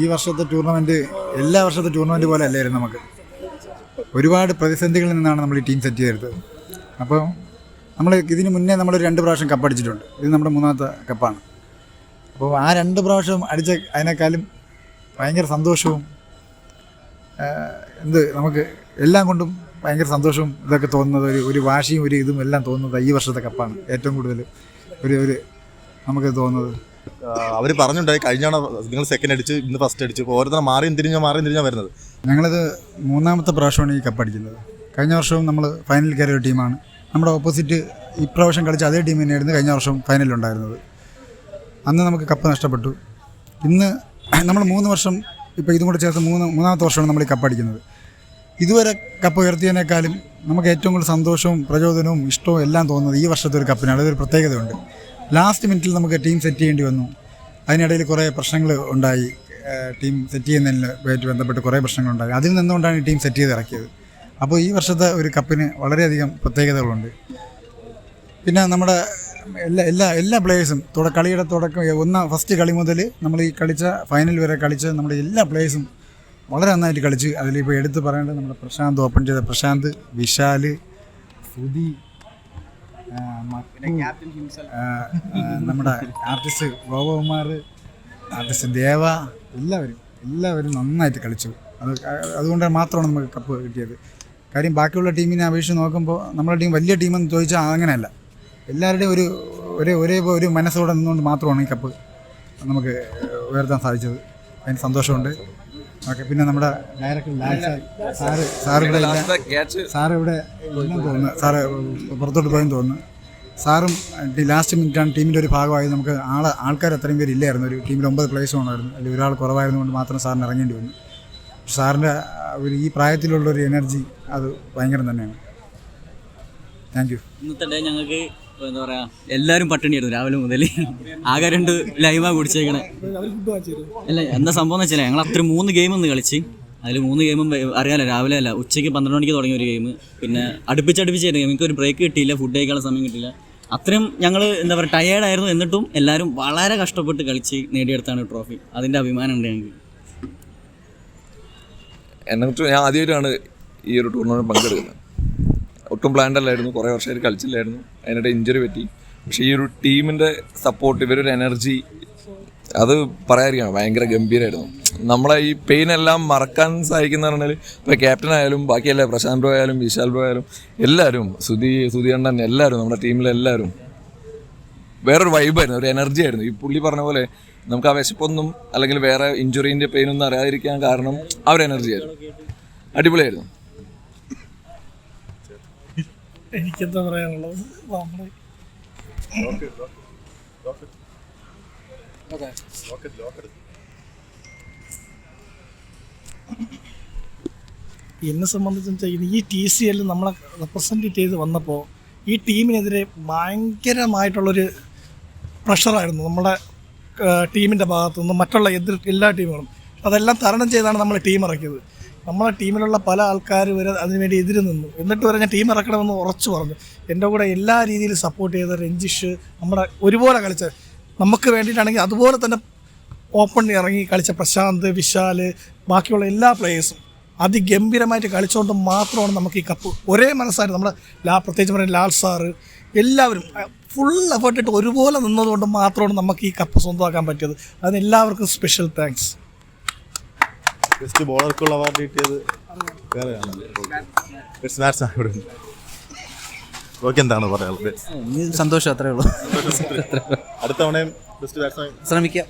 ഈ വർഷത്തെ ടൂർണമെന്റ് എല്ലാ വർഷത്തെ ടൂർണമെന്റ് പോലെ അല്ലായിരുന്നു നമുക്ക്. ഒരുപാട് പ്രതിസന്ധികളിൽ നിന്നാണ് നമ്മൾ ഈ ടീം സെറ്റ് ചെയ്തെടുത്തത് അപ്പോൾ നമ്മൾ ഇതിന് മുന്നേ നമ്മൾ രണ്ട് പ്രാവശ്യം കപ്പടിച്ചിട്ടുണ്ട് ഇത് നമ്മുടെ മൂന്നാമത്തെ കപ്പാണ് അപ്പോൾ ആ രണ്ട് പ്രാവശ്യം അടിച്ച അതിനേക്കാളും ഭയങ്കര സന്തോഷവും എന്ത് നമുക്ക് എല്ലാം കൊണ്ടും ഭയങ്കര സന്തോഷവും ഇതൊക്കെ തോന്നുന്നത് ഒരു ഒരു വാശിയും ഒരു ഇതും എല്ലാം തോന്നുന്നത് ഈ വർഷത്തെ കപ്പാണ് ഏറ്റവും കൂടുതൽ ഒരു ഒരു നമുക്ക് തോന്നുന്നത്. അവർ പറഞ്ഞിട്ടുണ്ടായി കഴിഞ്ഞാണ് നിങ്ങൾ സെക്കൻഡ് അടിച്ച് ഇന്ന് ഫസ്റ്റ് അടിച്ച്. ഇപ്പോൾ ഓരോരുത്തർ മാറിയും തിരിഞ്ഞോ മാറിയും തിരിഞ്ഞാൽ വരുന്നത്. ഞങ്ങളിത് മൂന്നാമത്തെ പ്രാവശ്യമാണ് ഈ കപ്പ് അടിക്കുന്നത്. കഴിഞ്ഞ വർഷവും നമ്മൾ ഫൈനൽ കയറിയ ടീമാണ്. നമ്മുടെ ഓപ്പോസിറ്റ് ഇപ്രാവശ്യം കളിച്ച അതേ ടീം തന്നെയായിരുന്നു കഴിഞ്ഞ വർഷം ഫൈനലുണ്ടായിരുന്നത് അന്ന് നമുക്ക് കപ്പ് നഷ്ടപ്പെട്ടു. ഇന്ന് നമ്മൾ മൂന്ന് വർഷം ഇപ്പോൾ ഇതും കൂടെ ചേർത്ത് മൂന്ന് മൂന്നാമത്തെ വർഷമാണ് നമ്മൾ ഈ കപ്പ് അടിക്കുന്നത്. ഇതുവരെ കപ്പ് ഉയർത്തിയതിനേക്കാളും നമുക്ക് ഏറ്റവും കൂടുതൽ സന്തോഷവും പ്രചോദനവും ഇഷ്ടവും എല്ലാം തോന്നുന്നത് ഈ വർഷത്തെ ഒരു കപ്പിനാണ് അതൊരു പ്രത്യേകതയുണ്ട്. ലാസ്റ്റ് മിനിറ്റിൽ നമുക്ക് ടീം സെറ്റ് ചെയ്യേണ്ടി വന്നു. അതിനിടയിൽ കുറേ പ്രശ്നങ്ങൾ ഉണ്ടായി. ടീം സെറ്റ് ചെയ്യുന്നതിനുമായിട്ട് ബന്ധപ്പെട്ട് കുറേ പ്രശ്നങ്ങളുണ്ടായി അതിൽ നിന്നുകൊണ്ടാണ് ഈ ടീം സെറ്റ് ചെയ്ത് ഇറക്കിയത്. അപ്പോൾ ഈ വർഷത്തെ ഒരു കപ്പിന് വളരെയധികം പ്രത്യേകതകളുണ്ട്. പിന്നെ നമ്മുടെ എല്ലാ എല്ലാ എല്ലാ പ്ലേയേഴ്സും തുട കളിയുടെ തുടക്കം ഒന്നാം ഫസ്റ്റ് കളി മുതൽ നമ്മൾ ഈ കളിച്ച ഫൈനൽ വരെ കളിച്ച നമ്മുടെ എല്ലാ പ്ലേയേഴ്സും വളരെ നന്നായിട്ട് കളിച്ച്. അതിലിപ്പോൾ എടുത്ത് പറയേണ്ടത് നമ്മുടെ പ്രശാന്ത് ഓപ്പൺ ചെയ്ത പ്രശാന്ത് വിശാൽ സുധി നമ്മുടെ ആർട്ടിസ്റ്റ് ഗോപകുമാർ ആർട്ടിസ്റ്റ് ദേവ എല്ലാവരും എല്ലാവരും നന്നായിട്ട് കളിച്ചു. അത് അതുകൊണ്ട് മാത്രമാണ് നമുക്ക് കപ്പ് കിട്ടിയത്. കാര്യം ബാക്കിയുള്ള ടീമിനെ അപേക്ഷിച്ച് നോക്കുമ്പോൾ നമ്മുടെ ടീം വലിയ ടീമെന്ന് ചോദിച്ചാൽ അങ്ങനെയല്ല. എല്ലാവരുടെയും ഒരു ഒരേ ഒരേ ഒരു മനസ്സോടെ നിന്നുകൊണ്ട് മാത്രമാണ് ഈ കപ്പ് നമുക്ക് ഉയർത്താൻ സാധിച്ചത്. അതിന് സന്തോഷമുണ്ട്. ഓക്കെ പിന്നെ നമ്മുടെ director Lal sir. Sir sir ഇവിടെ സാർ സാറ് ഇവിടെ ഇല്ലെന്ന് തോന്നുന്നു. സാറ് പുറത്തോട്ട് പോയെന്ന് തോന്നുന്നു. സാറും ലാസ്റ്റ് മിനിറ്റാണ് ടീമിന്റെ ഒരു ഭാഗമായി നമുക്ക് ആളെ ആൾക്കാർ അത്രയും പേര് ഇല്ലായിരുന്നു. ഒരു ടീമിൽ ഒമ്പത് പ്ലേസ് ഉണ്ടായിരുന്നു. അതിൽ ഒരാൾ കുറവായിരുന്നുകൊണ്ട് മാത്രം സാറിന് ഇറങ്ങേണ്ടി വന്നു. സാറിന്റെ ഒരു ഈ പ്രായത്തിലുള്ള ഒരു എനർജി അത് ഭയങ്കരം തന്നെയാണ്. താങ്ക് യു ഇന്നത്തെ ഞങ്ങൾക്ക് എന്താ പറയാ എല്ലാവരും പട്ടിണിയായിരുന്നു രാവിലെ മുതൽ. ആകെ രണ്ട് ലൈവാ കുടിച്ചേക്കണേ. അല്ല എന്താ സംഭവം എന്ന് വെച്ചാൽ ഞങ്ങൾ അത്ര മൂന്ന് ഗെയിം ഒന്ന് കളിച്ച്. അതിൽ മൂന്ന് ഗെയിമും അറിയാലോ രാവിലെ അല്ല ഉച്ചയ്ക്ക് പന്ത്രണ്ട് മണിക്ക് തുടങ്ങിയ ഒരു ഗെയിം പിന്നെ അടുപ്പിച്ചടുപ്പിച്ചായിരുന്നു. ഞങ്ങൾക്ക് ഒരു ബ്രേക്ക് കിട്ടിയില്ല ഫുഡ് കഴിക്കാനുള്ള സമയം കിട്ടിയില്ല. അത്രയും ഞങ്ങൾ എന്താ പറയുക ടയേർഡായിരുന്നു എന്നിട്ടും എല്ലാവരും വളരെ കഷ്ടപ്പെട്ട് കളിച്ച് നേടിയെടുത്താണ് ട്രോഫി അതിന്റെ അഭിമാനമുണ്ട് ഞങ്ങൾക്ക്. എന്നെ കുറിച്ച് ഞാൻ ആദ്യമായിട്ടാണ് ഈ ഒരു ടൂർണമെന്റ് പങ്കെടുക്കുന്നത്. ഒട്ടും പ്ലാൻഡ് അല്ലായിരുന്നു. കുറേ വർഷമായിട്ട് കളിച്ചില്ലായിരുന്നു. അതിനിടെ ഇഞ്ചുറി പറ്റി. പക്ഷേ ഈ ഒരു ടീമിന്റെ സപ്പോർട്ട് ഇവരൊരു എനർജി അത് പറയാതിരിക്കണം ഭയങ്കര ഗംഭീരമായിരുന്നു നമ്മളെ ഈ പെയിൻ എല്ലാം മറക്കാൻ സഹായിക്കുന്ന പറഞ്ഞാൽ ഇപ്പോൾ ക്യാപ്റ്റൻ ആയാലും ബാക്കിയല്ല പ്രശാന്ത് ബ്രോ ആയാലും വിശാൽ ബ്രോ ആയാലും എല്ലാവരും സുധി സുധി അണ്ണൻ എല്ലാവരും നമ്മുടെ ടീമിലെ എല്ലാവരും വേറൊരു വൈബായിരുന്നു ഒരു എനർജി ആയിരുന്നു. ഈ പുള്ളി പറഞ്ഞ പോലെ നമുക്ക് ആ വിശപ്പൊന്നും അല്ലെങ്കിൽ വേറെ ഇഞ്ചുറീന്റെ പെയിനൊന്നും അറിയാതിരിക്കാൻ കാരണം ആ ഒരു എനർജി ആയിരുന്നു. അടിപൊളിയായിരുന്നു. എനിക്കെന്താ പറയാനുള്ളത്? നമ്മൾ എന്നെ സംബന്ധിച്ച് ഈ ടി സി എൽ നമ്മളെ റെപ്രസെന്റ് ചെയ്ത് വന്നപ്പോൾ ഈ ടീമിനെതിരെ ഭയങ്കരമായിട്ടുള്ളൊരു പ്രഷറായിരുന്നു നമ്മുടെ ടീമിന്റെ ഭാഗത്തു നിന്ന് മറ്റുള്ള എതിർ എല്ലാ ടീമുകളും. അതെല്ലാം തരണം ചെയ്താണ് നമ്മൾ ടീം ഇറക്കിയത്. നമ്മളെ ടീമിലുള്ള പല ആൾക്കാർ വരെ അതിനുവേണ്ടി എതിര് നിന്നു. എന്നിട്ട് വരെ ഞാൻ ടീം ഇറക്കണമെന്ന് ഉറച്ചു പറഞ്ഞു. എന്റെ കൂടെ എല്ലാ രീതിയിലും സപ്പോർട്ട് ചെയ്ത രഞ്ജിഷ് നമ്മുടെ ഒരുപോലെ കളിച്ച നമുക്ക് വേണ്ടിയിട്ടാണെങ്കിൽ അതുപോലെ തന്നെ ഓപ്പൺ ഇറങ്ങി കളിച്ച പ്രശാന്ത് വിശാൽ ബാക്കിയുള്ള എല്ലാ പ്ലേയേഴ്സും അതിഗംഭീരമായിട്ട് കളിച്ചുകൊണ്ട് മാത്രമാണ് നമുക്ക് ഈ കപ്പ് ഒരേ മനസ്സായിരുന്നു നമ്മുടെ ലാ പ്രത്യേകിച്ച് പറയുന്നത് ലാൽ സാറ് എല്ലാവരും ഫുൾ എഫേർട്ട് ഇട്ട് ഒരുപോലെ നിന്നതുകൊണ്ട് മാത്രമാണ് നമുക്ക് ഈ കപ്പ് സ്വന്തമാക്കാൻ പറ്റിയത്. അതിന് എല്ലാവർക്കും സ്പെഷ്യൽ താങ്ക്സ് ബെസ്റ്റ് ബോളർക്കുള്ള അവാർഡ് കിട്ടിയത് വേറെ ബെസ്റ്റ് ബാറ്റ്സ്മാൻ ഇവിടെ ഉണ്ട്. ഓക്കെ എന്താണ് പറയാനുള്ളത്? സന്തോഷം അത്രേ ഉള്ളൂ. അടുത്ത തവണയും ബെസ്റ്റ് ബാറ്റ്സ്മാൻ ശ്രമിക്കാം.